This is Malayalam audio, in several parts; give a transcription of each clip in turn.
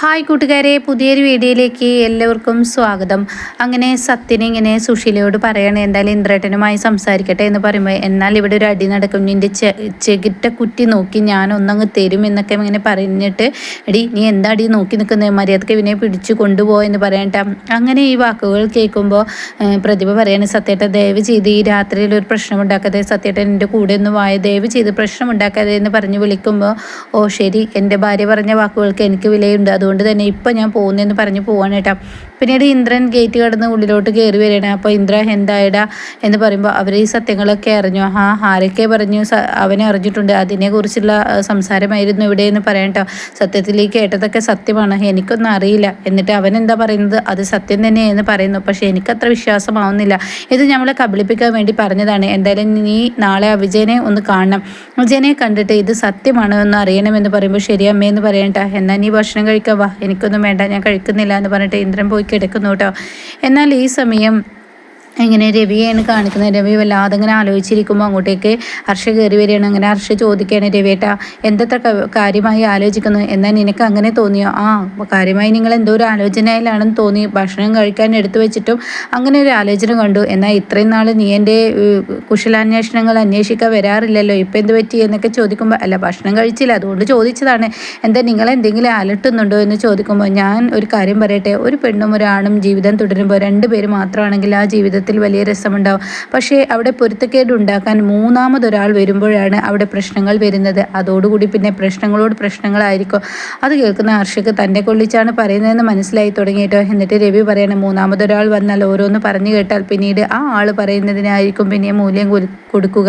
ഹായ് കൂട്ടുകാരെ പുതിയൊരു വീഡിയോയിലേക്ക് എല്ലാവർക്കും സ്വാഗതം. അങ്ങനെ സത്യനെ ഇങ്ങനെ സുശീലയോട് പറയണേ എന്തായാലും ഇന്ദ്രേട്ടനുമായി സംസാരിക്കട്ടെ എന്ന് പറയുമ്പോൾ എന്നാൽ ഇവിടെ ഒരു അടി നടക്കും. നിന്റെ ചെ ചെകിട്ട കുറ്റി നോക്കി ഞാൻ ഒന്നങ്ങ് തരും എന്നൊക്കെ ഇങ്ങനെ പറഞ്ഞിട്ട് എടി നീ എന്താ അടി നോക്കി നിൽക്കുന്നത് മര്യാദയ്ക്ക് ഇവനെ പിടിച്ചു കൊണ്ടുപോകുമെന്ന് പറയട്ടെ അങ്ങനെ ഈ വാക്കുകൾ കേൾക്കുമ്പോൾ പ്രതിഭ പറയാണ് സത്യേട്ട ദയവ് ചെയ്ത് ഈ രാത്രിയിൽ ഒരു പ്രശ്നം ഉണ്ടാക്കാതെ സത്യേട്ടൻ എന്റെ കൂടെ ഒന്ന് വായ? ദയവ് ചെയ്ത് പ്രശ്നം ഉണ്ടാക്കാതെ എന്ന് പറഞ്ഞ് വിളിക്കുമ്പോൾ ഓ ശരി എന്റെ ഭാര്യ പറഞ്ഞ വാക്കുകൾക്ക് എനിക്ക് വിലയുണ്ട്. തന്നെ ഇപ്പം ഞാൻ പോകുന്നതെന്ന് പറഞ്ഞ് പോവാണ് കേട്ടോ. പിന്നീട് ഇന്ദ്രൻ ഗേറ്റ് കടന്ന് ഉള്ളിലോട്ട് കയറി വരികയാണ്. അപ്പോൾ ഇന്ദ്ര എന്തായടാ എന്ന് പറയുമ്പോൾ അവർ ഈ സത്യങ്ങളൊക്കെ അറിഞ്ഞു. ആ ആരൊക്കെ പറഞ്ഞു? അവനെ അറിഞ്ഞിട്ടുണ്ട്. അതിനെക്കുറിച്ചുള്ള സംസാരമായിരുന്നു ഇവിടെ എന്ന് പറയാം കേട്ടോ. സത്യത്തിൽ ഈ കേട്ടതൊക്കെ സത്യമാണ്. എനിക്കൊന്നും അറിയില്ല. എന്നിട്ട് അവൻ എന്താ പറയുന്നത്? അത് സത്യം തന്നെയെന്ന് പറയുന്നു. പക്ഷേ എനിക്കത്ര വിശ്വാസമാവുന്നില്ല. ഇത് നമ്മളെ കബളിപ്പിക്കാൻ വേണ്ടി പറഞ്ഞതാണ്. എന്തായാലും നീ നാളെ വിജയനെ ഒന്ന് കാണണം. വിജയനെ കണ്ടിട്ട് ഇത് സത്യമാണോ എന്ന് അറിയണമെന്ന് പറയുമ്പോൾ ശരി അമ്മയെന്ന് പറയണ്ട എന്നാൽ നീ ഭക്ഷണം കഴിക്കാൻ വാ എനിക്കൊന്നും വേണ്ട ഞാൻ കഴിക്കുന്നില്ല എന്ന് പറഞ്ഞിട്ട് ഇന്ദ്രൻ പോയി കിടക്കുന്നു കേട്ടോ. എന്നാൽ ഈ സമയം ഇങ്ങനെ രവിയാണ് കാണിക്കുന്നത്? രവി വല്ലാതെ ഇങ്ങനെ ആലോചിച്ചിരിക്കുമ്പോൾ അങ്ങോട്ടേക്ക് ഹർഷ കയറി വരികയാണ്. അങ്ങനെ ഹർഷ ചോദിക്കുകയാണ് രവിയേട്ട എന്തത്ര കാര്യമായി ആലോചിക്കുന്നു? എന്നാൽ നിനക്ക് അങ്ങനെ തോന്നിയോ? ആ കാര്യമായി നിങ്ങൾ എന്തോ ഒരു ആലോചനയിലാണെന്ന് തോന്നി. ഭക്ഷണം കഴിക്കാൻ എടുത്തു വെച്ചിട്ടും അങ്ങനെ ഒരു ആലോചന കണ്ടു. എന്നാൽ ഇത്രയും നാൾ നീ എന്റെ കുശലാന്വേഷണങ്ങൾ അന്വേഷിക്കാൻ വരാറില്ലല്ലോ. ഇപ്പം എന്ത് പറ്റി എന്നൊക്കെ ചോദിക്കുമ്പോൾ അല്ല ഭക്ഷണം കഴിച്ചില്ല. അതുകൊണ്ട് ചോദിച്ചതാണ്. എന്താ നിങ്ങൾ എന്തെങ്കിലും അലട്ടുന്നുണ്ടോ എന്ന് ചോദിക്കുമ്പോൾ ഞാൻ ഒരു കാര്യം പറയട്ടെ. ഒരു പെണ്ണും ഒരാണും ജീവിതം തുടരുമ്പോൾ രണ്ട് പേര് മാത്രമാണെങ്കിൽ ആ ജീവിതത്തിൽ ജീവിതത്തിൽ വലിയ രസമുണ്ടാവും. പക്ഷേ അവിടെ പൊരുത്തക്കേട് ഉണ്ടാക്കാൻ മൂന്നാമതൊരാൾ വരുമ്പോഴാണ് അവിടെ പ്രശ്നങ്ങൾ വരുന്നത്. അതോടുകൂടി പിന്നെ പ്രശ്നങ്ങളോട് പ്രശ്നങ്ങളായിരിക്കും. അത് കേൾക്കുന്ന ഹർഷക്ക് തന്നെ കൊള്ളിച്ചാണ് പറയുന്നതെന്ന് മനസ്സിലായി തുടങ്ങിയിട്ടോ. എന്നിട്ട് രവി പറയണം മൂന്നാമതൊരാൾ വന്നാൽ ഓരോന്ന് പറഞ്ഞു കേട്ടാൽ പിന്നീട് ആ ആൾ പറയുന്നതിനായിരിക്കും പിന്നെ മൂല്യം കൊടുക്കുക.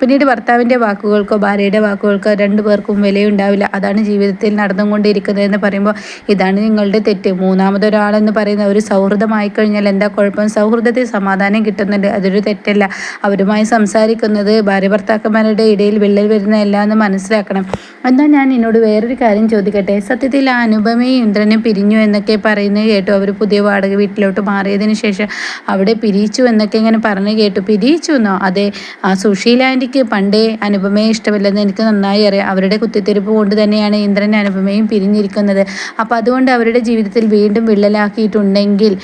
പിന്നീട് ഭർത്താവിന്റെ വാക്കുകൾക്കോ ഭാര്യയുടെ വാക്കുകൾക്കോ രണ്ടു പേർക്കും വിലയുണ്ടാവില്ല. അതാണ് ജീവിതത്തിൽ നടന്നുകൊണ്ടിരിക്കുന്നതെന്ന് പറയുമ്പോൾ ഇതാണ് നിങ്ങളുടെ തെറ്റ്. മൂന്നാമതൊരാളെന്ന് പറയുന്ന ഒരു സൗഹൃദമായി കഴിഞ്ഞാൽ എന്താ കുഴപ്പം? സൗഹൃദത്തിൽ സമാധാനം കിട്ടുന്നുണ്ട്. അതൊരു തെറ്റല്ല. അവരുമായി സംസാരിക്കുന്നത് ഭാര്യ ഭർത്താക്കന്മാരുടെ ഇടയിൽ വിള്ളൽ വരുന്നതല്ല എന്ന് മനസ്സിലാക്കണം. എന്നാൽ ഞാൻ എന്നോട് വേറൊരു കാര്യം ചോദിക്കട്ടെ? സത്യത്തിൽ ആ അനുപമയും ഇന്ദ്രനും പിരിഞ്ഞു എന്നൊക്കെ പറയുന്നത് കേട്ടു. അവർ പുതിയ വാടക വീട്ടിലോട്ട് മാറിയതിന് ശേഷം അവിടെ പിരിച്ചു എന്നൊക്കെ ഇങ്ങനെ പറഞ്ഞു കേട്ടു. പിരിച്ചു എന്നോ? അതെ. ആ സുശീല എനിക്ക് പണ്ടേ അനുപമയെ ഇഷ്ടമില്ലെന്ന് എനിക്ക് നന്നായി അറിയാം. അവരുടെ കുത്തിത്തിരിപ്പ് കൊണ്ട് തന്നെയാണ് ഇന്ദ്രൻ അനുപമയും പിരിഞ്ഞിരിക്കുന്നത്. അപ്പോൾ അതുകൊണ്ട് അവരുടെ ജീവിതത്തിൽ വീണ്ടും വിള്ളലാക്കിയിട്ടുണ്ടെങ്കിൽ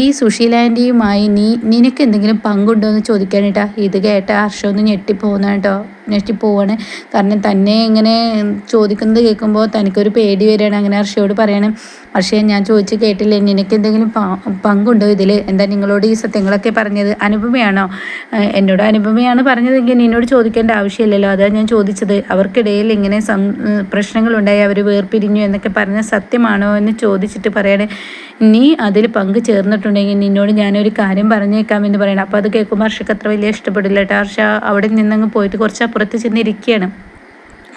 ഈ സുശീലാന്റിയുമായി നീ നിനക്ക് എന്തെങ്കിലും പങ്കുണ്ടോ എന്ന് ചോദിക്കാനായിട്ടാ ഇത് കേട്ട ഹർഷമൊന്ന് ഞെട്ടിപ്പോകുന്ന കേട്ടോ ഞെട്ടിപ്പോവാണ് കാരണം തന്നെ ഇങ്ങനെ ചോദിക്കുന്നത് കേൾക്കുമ്പോൾ തനിക്കൊരു പേടി വരികയാണ്. അങ്ങനെ ഹർഷയോട് പറയണം ഹർഷയെ ഞാൻ ചോദിച്ച് കേട്ടില്ല? നിനക്ക് എന്തെങ്കിലും പങ്കുണ്ടോ ഇതിൽ എന്താ നിങ്ങളോട് ഈ സത്യങ്ങളൊക്കെ പറഞ്ഞത് അനുപമയാണോ? എന്നോട് അനുപമയാണ് പറഞ്ഞതെങ്കിൽ നിന്നോട് ചോദിക്കേണ്ട ആവശ്യമില്ലല്ലോ. അതാണ് ഞാൻ ചോദിച്ചത്. അവർക്കിടയിൽ ഇങ്ങനെ പ്രശ്നങ്ങളുണ്ടായി. അവർ വേർപിരിഞ്ഞു എന്നൊക്കെ പറഞ്ഞ സത്യമാണോ എന്ന് ചോദിച്ചിട്ട് പറയണേ നീ അതിൽ പങ്ക് ചേർന്നിട്ടുണ്ടെങ്കിൽ നിന്നോട് ഞാനൊരു കാര്യം പറഞ്ഞേക്കാം എന്ന് പറയണം. അപ്പോൾ അത് കേൾക്കുമ്പോൾ ഹർഷക്ക് അത്ര വലിയ ഇഷ്ടപ്പെടില്ല കേട്ടോ. ഹർഷ അവിടെ നിന്നങ്ങ് പോയിട്ട് കുറച്ച് അപ്പുറത്ത് ചെന്നിരിക്കുകയാണ്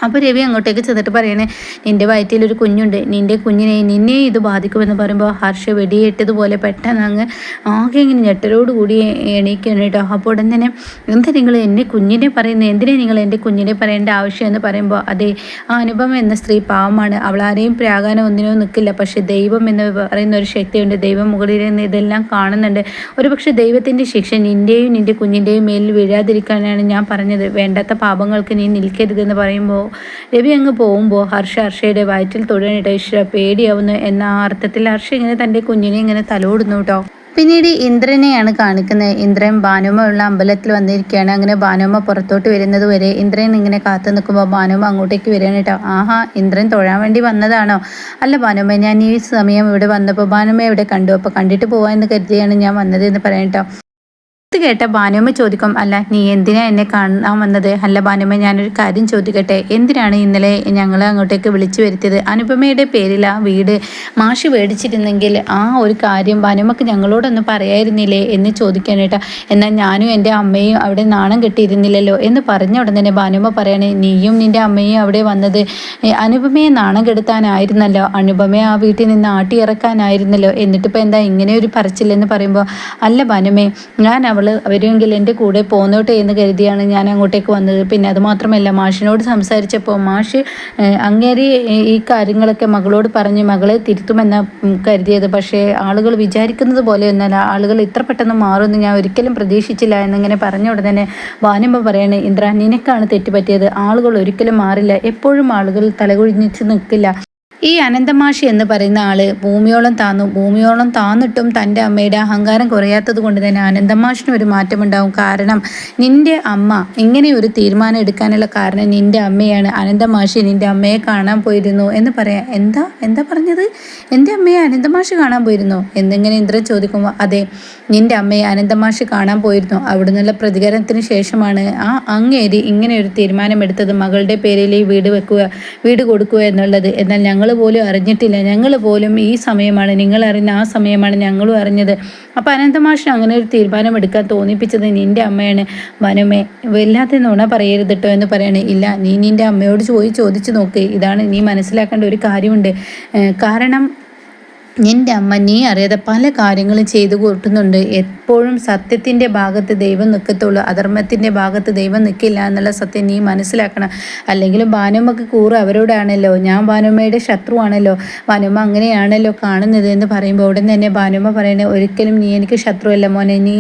അപ്പോൾ രവി അങ്ങോട്ടേക്ക് ചെന്നിട്ട് പറയണേ നിന്റെ വയറ്റിൽ ഒരു കുഞ്ഞുണ്ട്. നിന്റെ കുഞ്ഞിനെ നിന്നെ ഇത് ബാധിക്കുമെന്ന് പറയുമ്പോൾ ഹർഷ വെടിയേറ്റതുപോലെ പെട്ടെന്ന് അങ്ങ് ആകെ ഇങ്ങനെ ഞെട്ടരോടുകൂടി എണീക്കണം കേട്ടോ. അപ്പോൾ ഉടൻ തന്നെ എന്താ നിങ്ങൾ എന്നെ കുഞ്ഞിനെ പറയുന്നത്? എന്തിനാ നിങ്ങൾ എന്റെ കുഞ്ഞിനെ പറയേണ്ട ആവശ്യം എന്ന് പറയുമ്പോൾ അതെ ആ അനുപമ എന്ന സ്ത്രീ പാവമാണ്. അവൾ ആരെയും പ്രാകാനം ഒന്നിനോ നിൽക്കില്ല. പക്ഷേ ദൈവം എന്ന് പറയുന്ന ഒരു ശക്തിയുണ്ട്. ദൈവം മുകളിൽ നിന്ന് ഇതെല്ലാം കാണുന്നുണ്ട്. ഒരു പക്ഷേ ദൈവത്തിന്റെ ശിക്ഷ നിന്റെയും നിന്റെ കുഞ്ഞിന്റെയും മേലിൽ വീഴാതിരിക്കാനാണ് ഞാൻ പറഞ്ഞത്. വേണ്ടാത്ത പാപങ്ങൾക്ക് നീ നിൽക്കരുതെന്ന് പറയുമ്പോൾ രവി അങ്ങ് പോകുമ്പോൾ ഹർഷ ഹർഷയുടെ വയറ്റിൽ തൊഴിലിട്ട് ഇഷ്ട പേടിയാവുന്നു എന്ന അർത്ഥത്തിൽ ഹർഷ ഇങ്ങനെ തന്റെ കുഞ്ഞിനെ ഇങ്ങനെ തലോടുന്നു കേട്ടോ പിന്നീട് ഇന്ദ്രനെയാണ് കാണിക്കുന്നത്. ഇന്ദ്രൻ ഭാനുമ ഉള്ള അമ്പലത്തിൽ വന്നിരിക്കുകയാണ്. അങ്ങനെ ഭാനുമ പുറത്തോട്ട് വരുന്നത് വരെ ഇന്ദ്രൻ ഇങ്ങനെ കാത്തു നിൽക്കുമ്പോൾ ഭാനുമ അങ്ങോട്ടേക്ക് വരികയാണ് കേട്ടോ ആഹാ ഇന്ദ്രൻ തൊഴാൻ വേണ്ടി വന്നതാണോ? അല്ല ഭാനുമ ഞാൻ ഈ സമയം ഇവിടെ വന്നപ്പോൾ ഭാനുമ ഇവിടെ കണ്ടു? അപ്പോൾ കണ്ടിട്ട് പോകാമെന്ന് കരുതിയാണ് ഞാൻ വന്നത് എന്ന് പറയാം കേട്ടോ ഇത് കേട്ട ബാനുമ്മ ചോദിക്കും അല്ല നീ എന്തിനാ എന്നെ കാണാൻ വന്നത് അല്ല ഭാനുമ്മ ഞാനൊരു കാര്യം ചോദിക്കട്ടെ? എന്തിനാണ് ഇന്നലെ ഞങ്ങൾ അങ്ങോട്ടേക്ക് വിളിച്ചു വരുത്തിയത്? അനുപമയുടെ പേരിൽ ആ വീട് മാഷി മേടിച്ചിരുന്നെങ്കിൽ ആ ഒരു കാര്യം ഭാനുമ്മക്ക് ഞങ്ങളോടൊന്ന് പറയായിരുന്നില്ലേ എന്ന് ചോദിക്കാനേട്ടാ എന്നാൽ ഞാനും എന്റെ അമ്മയും അവിടെ നാണം കെട്ടിയിരുന്നില്ലല്ലോ എന്ന് പറഞ്ഞ ഉടൻ തന്നെ ഭാനുമ്മ പറയണേ നീയും നിന്റെ അമ്മയും അവിടെ വന്നത് അനുപമയെ നാണം കെടുത്താനായിരുന്നല്ലോ. അനുപമയെ ആ വീട്ടിൽ നിന്ന് ആട്ടിയിറക്കാനായിരുന്നല്ലോ. എന്നിട്ടിപ്പോൾ എന്താ ഇങ്ങനെ ഒരു പറച്ചില്ലെന്ന് പറയുമ്പോൾ അല്ല ഭാനുമേ ഞാൻ അവൾ വരുമെങ്കിൽ എന്റെ കൂടെ പോന്നോട്ടെ എന്ന് കരുതിയാണ് ഞാൻ അങ്ങോട്ടേക്ക് വന്നത്. പിന്നെ അത് മാത്രമല്ല മാഷിനോട് സംസാരിച്ചപ്പോൾ മാഷ് അങ്ങേരി ഈ കാര്യങ്ങളൊക്കെ മകളോട് പറഞ്ഞ് മകളെ തിരുത്തുമെന്ന കരുതിയത്. പക്ഷേ ആളുകൾ വിചാരിക്കുന്നത് പോലെ ഒന്നല്ല ആളുകൾ ഇത്ര പെട്ടെന്ന് മാറുമെന്ന് ഞാൻ ഒരിക്കലും പ്രതീക്ഷിച്ചില്ല എന്നിങ്ങനെ പറഞ്ഞ ഉടനെ വാനിമ്പ പറയണേ ഇന്ദ്ര നിനക്കാണ് തെറ്റുപറ്റിയത് ആളുകൾ ഒരിക്കലും മാറില്ല. എപ്പോഴും ആളുകൾ തലകുഴിഞ്ഞിച്ച് നിൽക്കില്ല. ഈ അനന്തമാഷി എന്ന് പറയുന്ന ആൾ ഭൂമിയോളം താന്നു ഭൂമിയോളം താന്നിട്ടും തന്റെ അമ്മയുടെ അഹങ്കാരം കുറയാത്തത് കൊണ്ട് തന്നെ അനന്തമാഷിന് ഒരു മാറ്റമുണ്ടാവും. കാരണം നിന്റെ അമ്മ ഇങ്ങനെ ഒരു തീരുമാനം എടുക്കാനുള്ള കാരണം നിന്റെ അമ്മയാണ്. അനന്തമാഷി നിന്റെ അമ്മയെ കാണാൻ പോയിരുന്നു എന്ന് പറയാം. എന്താ? എന്താ പറഞ്ഞത്? എന്റെ അമ്മയെ അനന്തമാഷി കാണാൻ പോയിരുന്നു? എന്നിങ്ങനെ ഇന്ദ്രൻ ചോദിക്കുമ്പോൾ അതെ നിന്റെ അമ്മയെ അനന്തമാഷി കാണാൻ പോയിരുന്നു. അവിടെ നിന്നുള്ള പ്രതികരണത്തിന് ശേഷമാണ് ആ അങ്ങേരി ഇങ്ങനെ ഒരു തീരുമാനമെടുത്തത്. മകളുടെ പേരിൽ ഈ വീട് വെക്കുക വീട് കൊടുക്കുക എന്നുള്ളത്. എന്നാൽ ഞങ്ങൾ പോലും അറിഞ്ഞിട്ടില്ല. ഞങ്ങൾ പോലും ഈ സമയമാണ് നിങ്ങൾ അറിഞ്ഞ ആ സമയമാണ് ഞങ്ങളും അറിഞ്ഞത്. അപ്പം അനന്തമാഷൻ അങ്ങനെ ഒരു തീരുമാനം എടുക്കാൻ തോന്നിപ്പിച്ചത് നിന്റെ അമ്മയാണ്. വനമേ വല്ലാത്ത നുണ പറയരുത് കേട്ടോ എന്ന് പറയണേ. ഇല്ല നീ നിന്റെ അമ്മയോട് ചോദി ചോദിച്ചു നോക്ക്. ഇതാണ് നീ മനസ്സിലാക്കേണ്ട ഒരു കാര്യമുണ്ട്. കാരണം നിന്റെ അമ്മ നീ അറിയാതെ പല കാര്യങ്ങളും ചെയ്തു കൂട്ടുന്നുണ്ട്. എപ്പോഴും സത്യത്തിന്റെ ഭാഗത്ത് ദൈവം നിൽക്കത്തുള്ളൂ. അധർമ്മത്തിന്റെ ഭാഗത്ത് ദൈവം നിൽക്കില്ല എന്നുള്ള സത്യം നീ മനസ്സിലാക്കണം. അല്ലെങ്കിൽ ഭാനുമ്മക്ക് കൂറ് അവരോടാണല്ലോ. ഞാൻ ഭാനുമ്മയുടെ ശത്രുവാണല്ലോ. ഭാനുമ്മ അങ്ങനെയാണല്ലോ കാണുന്നത് എന്ന് പറയുമ്പോൾ ഉടൻ തന്നെ ഭാനുമ്മ പറയുന്നത് ഒരിക്കലും നീ എനിക്ക് ശത്രുവല്ല മോനെ. നീ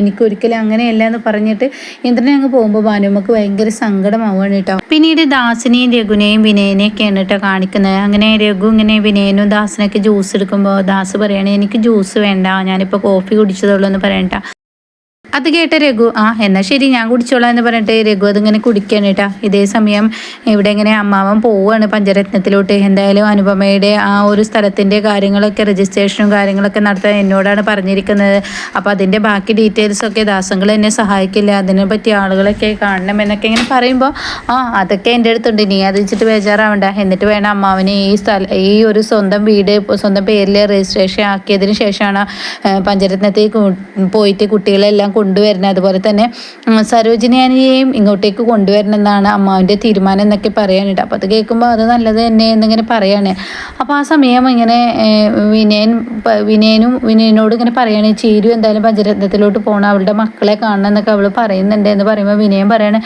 എനിക്ക് ഒരിക്കലും അങ്ങനെയല്ല എന്ന് പറഞ്ഞിട്ട് ഇന്ദ്രനെ അങ്ങ് പോകുമ്പോൾ ഭാനുമ്മക്ക് ഭയങ്കര സങ്കടമാവുകയാണ് കേട്ടോ. പിന്നീട് ദാസിനെയും രഘുനെയും വിനയനെയൊക്കെയാണ് കേട്ടോ കാണിക്കുന്നത്. അങ്ങനെ രഘു ഇങ്ങനെ വിനയനും ദാസിനൊക്കെ ജ്യൂസ് എടുക്കും നോക്കുമ്പോൾ ദാസ് പറയണേ എനിക്ക് ജ്യൂസ് വേണ്ട ഞാനിപ്പോൾ കോഫി കുടിച്ചതുള്ളൂ എന്ന് പറയണ്ട അത് കേട്ട രഘു ആ എന്നാൽ ശരി ഞാൻ കുടിച്ചോളാം എന്ന് പറഞ്ഞിട്ട് രഘു അതിങ്ങനെ കുടിക്കാൻ കേട്ടാ. ഇതേ സമയം ഇവിടെ ഇങ്ങനെ അമ്മാവൻ പോവുകയാണ് പഞ്ചരത്നത്തിലോട്ട്. എന്തായാലും അനുപമയുടെ ആ ഒരു സ്ഥലത്തിന്റെ കാര്യങ്ങളൊക്കെ രജിസ്ട്രേഷനും കാര്യങ്ങളൊക്കെ നടത്താൻ എന്നോടാണ് പറഞ്ഞിരിക്കുന്നത്. അപ്പോൾ അതിന്റെ ബാക്കി ഡീറ്റെയിൽസൊക്കെ ദാസങ്ങൾ എന്നെ സഹായിക്കില്ല. അതിനെ പറ്റി ആളുകളൊക്കെ കാണണം എന്നൊക്കെ ഇങ്ങനെ പറയുമ്പോൾ ആ അതൊക്കെ എന്റെ അടുത്തുണ്ട്. നീ അത് വെച്ചിട്ട് ബേജാറാവണ്ട. എന്നിട്ട് വേണം അമ്മാവനെ ഈ സ്ഥല ഈ ഒരു സ്വന്തം വീട് സ്വന്തം പേരിൽ രജിസ്ട്രേഷൻ ആക്കിയതിന് ശേഷമാണ് പഞ്ചരത്നത്തിൽ പോയിട്ട് കുട്ടികളെല്ലാം കൊണ്ടുവരണം അതുപോലെ തന്നെ സരോജിനിയാനിയെയും ഇങ്ങോട്ടേക്ക് കൊണ്ടുവരണം എന്നാണ് അമ്മാവിന്റെ തീരുമാനം എന്നൊക്കെ പറയാനുണ്ട് അപ്പോൾ അത് കേൾക്കുമ്പോൾ അത് നല്ലത് തന്നെ എന്നിങ്ങനെ പറയാണ്. അപ്പോൾ ആ സമയം ഇങ്ങനെ വിനയൻ വിനയനും വിനയനോട് ഇങ്ങനെ പറയണേ ചേരു എന്തായാലും പഞ്ചരത്നത്തിലോട്ട് പോകണം അവളുടെ മക്കളെ കാണണം എന്നൊക്കെ അവൾ പറയുന്നുണ്ട് എന്ന് പറയുമ്പോൾ വിനയൻ പറയണേ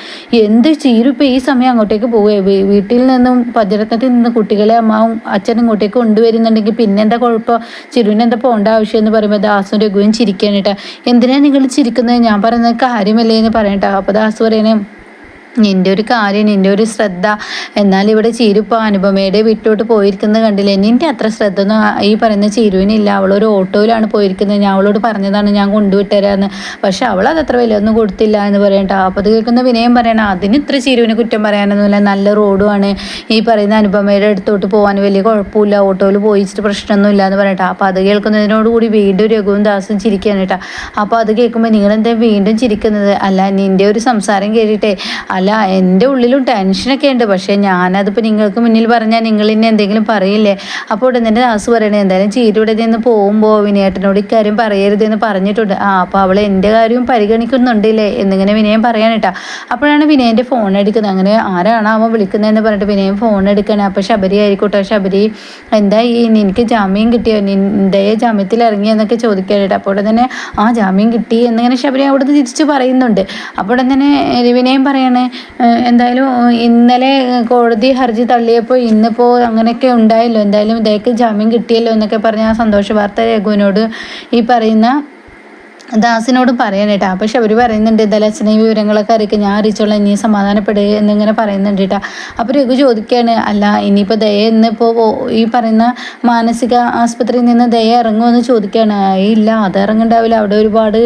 എന്ത് ചീരു ഇപ്പോൾ ഈ സമയം അങ്ങോട്ടേക്ക് പോവേ? വീട്ടിൽ നിന്നും പഞ്ചരത്നത്തിൽ നിന്ന് കുട്ടികളെ അമ്മാവും അച്ഛനും ഇങ്ങോട്ടേക്ക് കൊണ്ടുവരുന്നുണ്ടെങ്കിൽ പിന്നെന്താ കുഴപ്പം? ചിരുവിന് എന്താ പോകേണ്ട ആവശ്യം? എന്ന് പറയുമ്പോൾ ദാസും രഘുവും ചിരിക്കാനിട്ടാ എന്തിനാ എന്തിനാണ് നിങ്ങൾ ചിരിക്കുന്നത്? നിൽക്കുന്നത് ഞാൻ പറയുന്നത് കാര്യമല്ലേ എന്ന് പറയട്ടോ. അപ്പോൾ ദാസ് പറയണേ നിന്റെ ഒരു കാര്യം നിന്റെ ഒരു ശ്രദ്ധ. എന്നാൽ ഇവിടെ ചീരുപ്പ അനുപമയുടെ വിട്ടോട്ട് പോയിരിക്കുന്നത് കണ്ടില്ലേ? നിന്റെ അത്ര ശ്രദ്ധ ഒന്നും ഈ പറയുന്ന ചീരുവിനില്ല. അവളൊരു ഓട്ടോയിലാണ് പോയിരിക്കുന്നത്. ഞാൻ അവളോട് പറഞ്ഞതാണ് ഞാൻ കൊണ്ടുവിട്ടരാന്ന്. പക്ഷെ അവൾ അതത്ര വിലയൊന്നും കൊടുത്തില്ല എന്ന് പറയണ്ട അപ്പോൾ അത് കേൾക്കുന്ന വിനയം പറയണം. അതിന് ഇത്ര ചീരുവിന് കുറ്റം പറയാനൊന്നുമില്ല. നല്ല റോഡുമാണ്. ഈ പറയുന്ന അനുപമയുടെ അടുത്തോട്ട് പോകാൻ വലിയ കുഴപ്പമില്ല. ഓട്ടോയിൽ പോയിച്ചിട്ട് പ്രശ്നമൊന്നുമില്ല എന്ന് പറയട്ടെ. അപ്പോൾ അത് കേൾക്കുന്നതിനോടുകൂടി വീണ്ടും രഘുവും ദാസും കേട്ടോ. അപ്പോൾ അത് കേൾക്കുമ്പോൾ നിങ്ങളെന്താ വീണ്ടും ചിരിക്കുന്നത്? അല്ല നിന്റെ ഒരു സംസാരം കേട്ടിട്ടേ. അല്ല എന്റെ ഉള്ളിലും ടെൻഷനൊക്കെ ഉണ്ട്. പക്ഷേ ഞാനതിപ്പോൾ നിങ്ങൾക്ക് മുന്നിൽ പറഞ്ഞാൽ നിങ്ങൾ ഇനി എന്തെങ്കിലും പറയില്ലേ? അപ്പോൾ ഉടൻ തന്നെ ദാസ് പറയണേ എന്തായാലും ചീരയുടെ നിന്ന് പോകുമ്പോൾ വിനയേട്ടനോട് ഇക്കാര്യം പറയരുതെന്ന് പറഞ്ഞിട്ടുണ്ട്. ആ അപ്പോൾ അവൾ എന്റെ കാര്യവും പരിഗണിക്കുന്നുണ്ടല്ലേ? എന്നിങ്ങനെ വിനയം പറയാൻ കേട്ടോ. അപ്പോഴാണ് വിനയന്റെ ഫോൺ എടുക്കുന്നത്. അങ്ങനെ ആരാണ് അവൻ വിളിക്കുന്നതെന്ന് പറഞ്ഞിട്ട് വിനയം ഫോൺ എടുക്കണേ അപ്പോൾ ശബരി ആയിക്കോട്ടെ ശബരി എന്താ ഈ നിനക്ക് ജാമ്യം കിട്ടിയോ? നിന്റെ ജാമ്യത്തിൽ ഇറങ്ങിയെന്നൊക്കെ ചോദിക്കാനായിട്ട് അപ്പോൾ തന്നെ ആ ജാമ്യം കിട്ടി. എന്നിങ്ങനെ ശബരി അവിടുന്ന് തിരിച്ച് പറയുന്നുണ്ട്. അപ്പോൾ തന്നെ വിനയം പറയണേ എന്തായാലും ഇന്നലെ കോടതി ഹർജി തള്ളിയപ്പോൾ ഇന്നിപ്പോൾ അങ്ങനെയൊക്കെ ഉണ്ടായല്ലോ. എന്തായാലും ഇതേക്ക് ജാമ്യം കിട്ടിയല്ലോ എന്നൊക്കെ പറഞ്ഞ ആ സന്തോഷ വാർത്ത രഘുവിനോട് ഈ പറയുന്ന ദാസിനോട് പറയാനേട്ടാ. പക്ഷെ അവർ പറയുന്നുണ്ട് എന്തായാലും അച്ഛനെ വിവരങ്ങളൊക്കെ അറിയിക്കുക ഞാൻ അറിയിച്ചോളാം ഇനി സമാധാനപ്പെടുക എന്നിങ്ങനെ പറയുന്നുണ്ട് കേട്ടാ അപ്പോൾ രഘു ചോദിക്കുകയാണ് അല്ല ഇനിയിപ്പോൾ ദയ ഇന്നിപ്പോൾ ഈ പറയുന്ന മാനസിക ആസ്പത്രിയിൽ നിന്ന് ദയ ഇറങ്ങുമെന്ന് ചോദിക്കുകയാണ് ഇല്ല അത് ഇറങ്ങുണ്ടാവില്ല. അവിടെ ഒരുപാട്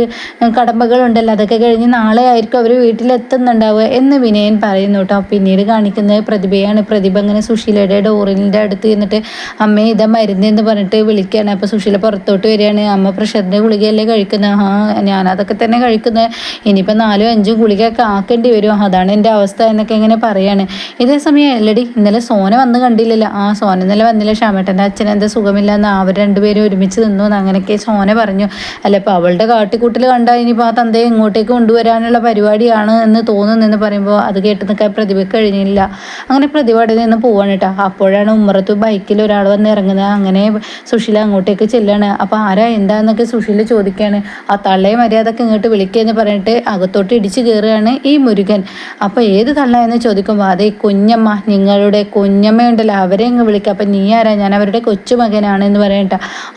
കടമ്പകളുണ്ടല്ലോ. അതൊക്കെ കഴിഞ്ഞ് നാളെ ആയിരിക്കും അവർ വീട്ടിലെത്തുന്നുണ്ടാവുക എന്ന് വിനയൻ പറയുന്നു കേട്ടോ പിന്നീട് കാണിക്കുന്നത് പ്രതിഭയാണ്. പ്രതിഭ അങ്ങനെ സുശീലയുടെ ഡോറിന്റെ അടുത്ത് നിന്നിട്ട് അമ്മയെ ഇതാ മരുന്ന് എന്ന് പറഞ്ഞിട്ട് വിളിക്കുകയാണ് അപ്പോൾ സുശീല പുറത്തോട്ട് വരികയാണ്. അമ്മ പ്രഷറിന്റെ ഗുളികയല്ലേ കഴിക്കുന്നത് ആ ഞാനതൊക്കെ തന്നെ കഴിക്കുന്നത് ഇനിയിപ്പോൾ നാലും അഞ്ചും ഗുളികയൊക്കെ ആക്കേണ്ടി വരും. അതാണ് എന്റെ അവസ്ഥ എന്നൊക്കെ ഇങ്ങനെ പറയാണ്. ഇതേ സമയം അല്ലടി ഇന്നലെ സോന വന്ന് കണ്ടില്ലല്ലോ. ആ സോന ഇന്നലെ വന്നില്ല. ഷാമേട്ടന്റെ അച്ഛൻ എന്താ സുഖമില്ലെന്ന് അവർ രണ്ടുപേരും ഒരുമിച്ച് നിന്നു എന്ന് അങ്ങനെയൊക്കെ സോന പറഞ്ഞു. അല്ല ഇപ്പോൾ അവളുടെ കാട്ടിക്കൂട്ടിൽ കണ്ടാൽ ഇനിയിപ്പോൾ ആ തന്തയെ ഇങ്ങോട്ടേക്ക് കൊണ്ടുവരാനുള്ള പരിപാടിയാണ് എന്ന് തോന്നുന്നെന്ന് പറയുമ്പോൾ അത് കേട്ട് നിൽക്കാൻ പ്രതിഭ കഴിഞ്ഞില്ല. അങ്ങനെ പ്രതിഭ അവിടെ നിന്ന് പോവാണ് കേട്ടോ. അപ്പോഴാണ് ഉമ്മറത്ത് ബൈക്കിൽ ഒരാൾ വന്ന് ഇറങ്ങുന്നത്. അങ്ങനെ സുശീല അങ്ങോട്ടേക്ക് ചെല്ലാണ്. അപ്പോൾ ആരാ എന്താന്നൊക്കെ സുശീല ചോദിക്കുകയാണ് ആ തള്ളയെ മര്യാദയ്ക്ക് ഇങ്ങോട്ട് വിളിക്കുക പറഞ്ഞിട്ട് അകത്തോട്ട് ഇടിച്ചു കയറുകയാണ് ഈ മുരുകൻ. അപ്പോൾ ഏത് തള്ള എന്ന് ചോദിക്കുമ്പോൾ അതേ കുഞ്ഞമ്മ നിങ്ങളുടെ കുഞ്ഞമ്മയുണ്ടല്ലോ അവരെ അങ്ങ് വിളിക്കുക അപ്പം നീ ആരാ? ഞാൻ അവരുടെ കൊച്ചുമകനാണ് എന്ന് പറയട്ട.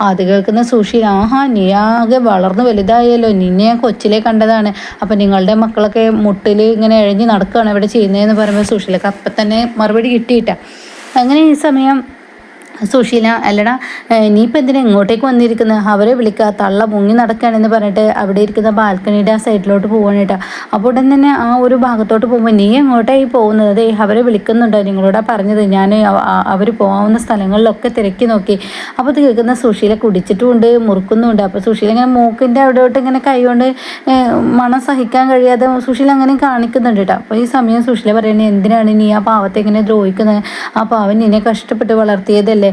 അത് കേൾക്കുന്ന സുഷി ആഹാ നീ ആകെ വളർന്നു വലുതായല്ലോ. നിന്നെ ഞാൻ കൊച്ചിലെ കണ്ടതാണ്. അപ്പം നിങ്ങളുടെ മക്കളൊക്കെ മുട്ടിൽ ഇങ്ങനെ എഴഞ്ഞ് നടക്കുകയാണ് ഇവിടെ ചെയ്യുന്നതെന്ന് പറയുമ്പോൾ സുഷിലൊക്കെ അപ്പം തന്നെ മറുപടി കിട്ടിയിട്ട. അങ്ങനെ ഈ സമയം സുശീല അല്ലടാ നീ ഇപ്പം എന്തിനാ ഇങ്ങോട്ടേക്ക് വന്നിരിക്കുന്നത് അവരെ വിളിക്കുക തള്ള മുങ്ങി നടക്കുകയാണെന്ന് പറഞ്ഞിട്ട് അവിടെ ഇരിക്കുന്ന ബാൽക്കണിയുടെ ആ സൈഡിലോട്ട് പോവാണ് കേട്ടോ. അപ്പോൾ ഉടൻ തന്നെ ആ ഒരു ഭാഗത്തോട്ട് പോകുമ്പോൾ നീ എങ്ങോട്ടായി പോകുന്നത്? അതെ അവരെ വിളിക്കുന്നുണ്ടോ? നിങ്ങളോടാ പറഞ്ഞത്. ഞാൻ അവർ പോകാവുന്ന സ്ഥലങ്ങളിലൊക്കെ തിരക്കി നോക്കി. അപ്പോൾ അത് കേൾക്കുന്ന സുശീല കുടിച്ചിട്ടുമുണ്ട് മുറുക്കുന്നുമുണ്ട്. അപ്പോൾ സുശീല ഇങ്ങനെ മൂക്കിന്റെ അവിടെയോട്ട് ഇങ്ങനെ കൈകൊണ്ട് മണം സഹിക്കാൻ കഴിയാതെ സുശീല അങ്ങനെ കാണിക്കുന്നുണ്ട് കേട്ടോ. അപ്പോൾ ഈ സമയം സുശീല പറയുന്നത് എന്തിനാണ് നീ ആ പാവത്തെ ഇങ്ങനെ ദ്രോഹിക്കുന്നത് ആ പാവൻ നിന്നെ കഷ്ടപ്പെട്ട് വളർത്തിയതല്ലേ?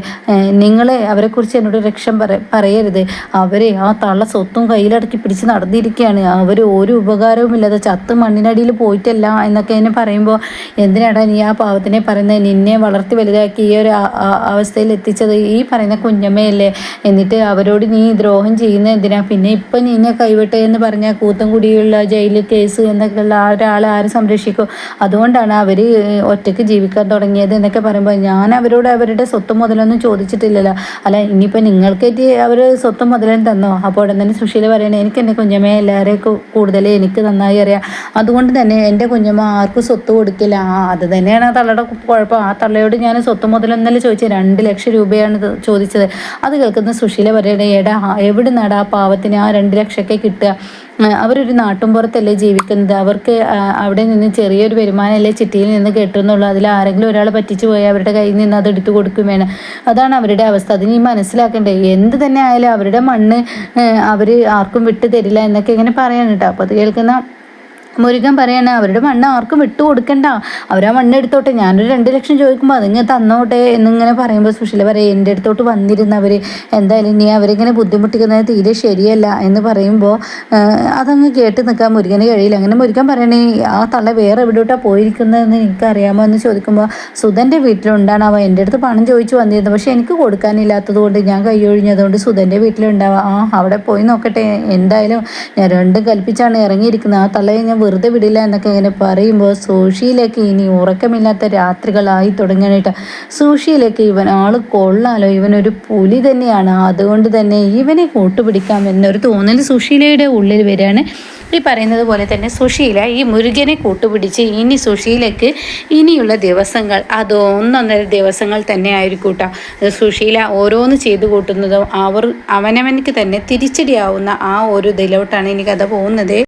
നിങ്ങൾ അവരെക്കുറിച്ച് എന്നോട് രക്ഷം പറ പറയരുത്. അവരെ ആ തള്ള സ്വത്തും കയ്യിലടക്കി പിടിച്ച് നടന്നിരിക്കുകയാണ് അവർ ഒരു ഉപകാരവും ഇല്ലാതെ ചത്ത് മണ്ണിനടിയിൽ പോയിട്ടല്ല എന്നൊക്കെ എന്നെ പറയുമ്പോൾ എന്തിനാടാ നീ ആ പാവത്തിനെ പറയുന്നത്? നിന്നെ വളർത്തി വലുതാക്കി ഈ ഒരു അവസ്ഥയിൽ എത്തിച്ചത് ഈ പറയുന്ന കുഞ്ഞമ്മയല്ലേ? എന്നിട്ട് അവരോട് നീ ദ്രോഹം ചെയ്യുന്ന എന്തിനാ? പിന്നെ ഇപ്പം നിന്നെ കൈവിട്ടെ എന്ന് പറഞ്ഞാൽ കൂത്തൻകുടിയുള്ള ജയിലിൽ കേസ് എന്നൊക്കെയുള്ള ആ ഒരാളെ ആരും സംരക്ഷിക്കും? അതുകൊണ്ടാണ് അവർ ഒറ്റയ്ക്ക് ജീവിക്കാൻ തുടങ്ങിയത് എന്നൊക്കെ പറയുമ്പോൾ ഞാൻ അവരോട് അവരുടെ സ്വത്ത് മുതലൊന്നും ഒന്നും ചോദിച്ചിട്ടില്ലല്ലോ. അല്ല ഇനിയിപ്പോൾ നിങ്ങൾക്കേറ്റ് അവർ സ്വത്തും മുതലും തന്നോ? അപ്പോൾ ഉടൻ തന്നെ സുശീല പറയണേ എനിക്ക് എന്റെ കുഞ്ഞമ്മയെ എല്ലാവരെയും കൂടുതൽ എനിക്ക് നന്നായി അറിയാം. അതുകൊണ്ട് തന്നെ എന്റെ കുഞ്ഞമ്മ ആർക്കും സ്വത്ത് കൊടുക്കില്ല. ആ അത് തന്നെയാണ് ആ തള്ളയുടെ കുഴപ്പം. ആ തള്ളയോട് ഞാൻ സ്വത്ത് മുതലെന്നല്ലേ ചോദിച്ചത് രണ്ട് ലക്ഷം രൂപയാണ് ചോദിച്ചത്. അത് കേൾക്കുന്ന സുശീല പറയണേ എടാ എവിടെ നടാ പാവത്തിന് ആ രണ്ട് ലക്ഷമൊക്കെ കിട്ടുക? അവരൊരു നാട്ടുംപുറത്തല്ലേ ജീവിക്കുന്നത്? അവർക്ക് അവിടെ നിന്ന് ചെറിയൊരു വരുമാനമല്ലേ ചിട്ടിയിൽ നിന്ന് കിട്ടുന്നുള്ളൂ. അതിൽ ആരെങ്കിലും ഒരാൾ പറ്റിച്ചു പോയാൽ അവരുടെ കയ്യിൽ നിന്ന് അത് എടുത്തു കൊടുക്കും വേണം. അതാണ് അവരുടെ അവസ്ഥ. അത് നീ മനസ്സിലാക്കണ്ടേ എന്ത് തന്നെ ആയാലും അവരുടെ മണ്ണ് അവർ ആർക്കും വിട്ടു തരില്ല എന്നൊക്കെ ഇങ്ങനെ പറയാൻ കേട്ടോ. അപ്പോൾ അത് കേൾക്കുന്ന മുരുകൻ പറയണ അവരുടെ മണ്ണ് ആർക്കും വിട്ടു കൊടുക്കണ്ട. അവരാ മണ്ണ് എടുത്തോട്ടെ. ഞാനൊരു രണ്ട് ലക്ഷം ചോദിക്കുമ്പോൾ അതിങ്ങനെ തന്നോട്ടെ എന്നിങ്ങനെ പറയുമ്പോൾ സുശീല പറയും എന്റെ അടുത്തോട്ട് വന്നിരുന്നവർ എന്തായാലും നീ അവരിങ്ങനെ ബുദ്ധിമുട്ടിക്കുന്നത് തീരെ ശരിയല്ല എന്ന് പറയുമ്പോൾ അതങ്ങ് കേട്ട് നിൽക്കാൻ മുരുകന് കഴിയില്ല. അങ്ങനെ മുരുകൻ പറയണേ ആ തള്ള വേറെ എവിടോട്ടാണ് പോയിരിക്കുന്നതെന്ന് എനിക്കറിയാമോ എന്ന് ചോദിക്കുമ്പോൾ സുധന്റെ വീട്ടിലുണ്ടാണ് അവ എന്റെ അടുത്ത് പണം ചോദിച്ചു വന്നിരുന്നത് പക്ഷേ എനിക്ക് കൊടുക്കാനില്ലാത്തത് കൊണ്ട് ഞാൻ കൈയൊഴിഞ്ഞതുകൊണ്ട് സുധന്റെ വീട്ടിലുണ്ടാവാം. ആ അവിടെ പോയി നോക്കട്ടെ. എന്തായാലും ഞാൻ രണ്ടും കൽപ്പിച്ചാണ് ഇറങ്ങിയിരിക്കുന്നത്. ആ തള്ളയെ ഞാൻ വെറുതെ വിടില്ല എന്നൊക്കെ ഇങ്ങനെ പറയുമ്പോൾ സൂഷിയിലേക്ക് ഇനി ഉറക്കമില്ലാത്ത രാത്രികളായി തുടങ്ങാനായിട്ട് സൂഷിയിലേക്ക് ഇവൻ ആൾ കൊള്ളാലോ. ഇവനൊരു പുലി തന്നെയാണ്. അതുകൊണ്ട് തന്നെ ഇവനെ കൂട്ടുപിടിക്കാം എന്നൊരു തോന്നൽ സുശീലയുടെ ഉള്ളിൽ വരികയാണ്. ഈ പറയുന്നത് പോലെ തന്നെ സുശീല ഈ മുരുകനെ കൂട്ടുപിടിച്ച് ഇനി സുശീലയ്ക്ക് ഇനിയുള്ള ദിവസങ്ങൾ അത് ഒന്നൊന്നര ദിവസങ്ങൾ തന്നെ ആയിരിക്കും കേട്ടോ സുശീല ഓരോന്ന് ചെയ്തു കൂട്ടുന്നതും അവർ അവനവനക്ക് തന്നെ തിരിച്ചടിയാവുന്ന ആ ഒരു ഇതിലോട്ടാണ് ഇനി കഥ പോകുന്നത്.